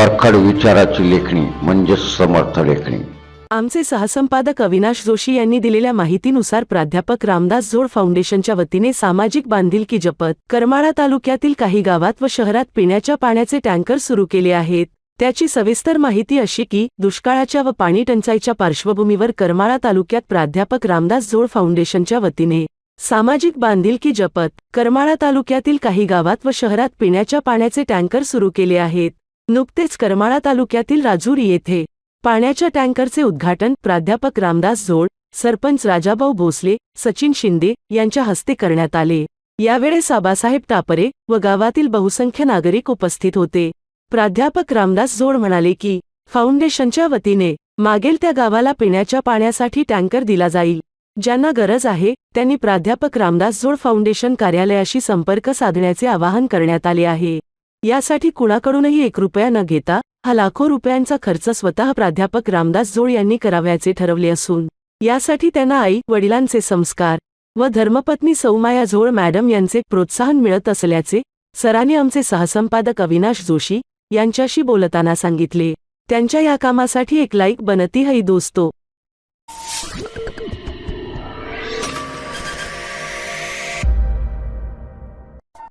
परखड विचाराची लेखणी म्हणजे समर्थ लेखणी. आमचे सहसंपादक अविनाश जोशी यांनी दिलेल्या माहितीनुसार प्राध्यापक रामदास जोड फाउंडेशनच्या वतीने सामाजिक बांधिलकी जपत करमाळा तालुक्यातील काही गावात व शहरात पिण्याच्या पाण्याचे टँकर सुरू केले आहेत. त्याची सविस्तर माहिती अशी की दुष्काळाच्या व पाणी टंचाईच्या पार्श्वभूमीवर करमाळा तालुक्यात प्राध्यापक रामदास जोड फाउंडेशनच्या वतीने सामाजिक बांधिलकी जपत करमाळा तालुक्यातील काही गावात व शहरात पिण्याच्या पाण्याचे टँकर सुरू केले आहेत. नुकतेच करमाळा तालुक्यातील राजूरी येथे पाण्याच्या टँकरचे उद्घाटन प्राध्यापक रामदास झोड सरपंच राजाभाऊ भोसले सचिन शिंदे यांच्या हस्ते करण्यात आले. यावेळेस आबासाहेब टापरे व गावातील बहुसंख्य नागरिक उपस्थित होते. प्राध्यापक रामदास झोड म्हणाले की फाउंडेशनच्या वतीने मागेल त्या गावाला पिण्याच्या पाण्यासाठी टँकर दिला जाईल. ज्यांना गरज आहे त्यांनी प्राध्यापक रामदास झोड फाउंडेशन कार्यालयाशी संपर्क साधण्याचे आवाहन करण्यात आले आहे. यासाठी कुणाकडूनही एक रुपया न घेता हा लाखो रुपयांचा खर्च स्वतः प्राध्यापक रामदास जोळ यांनी करावयाचे ठरवले असून यासाठी त्यांना आई वडिलांचे संस्कार व धर्मपत्नी सौमाया झोळ मॅडम यांचे प्रोत्साहन मिळत असल्याचे सरांनी आमचे सहसंपादक अविनाश जोशी यांच्याशी बोलताना सांगितले. त्यांच्या या कामासाठी एक लाईक बनती हई दोस्तो.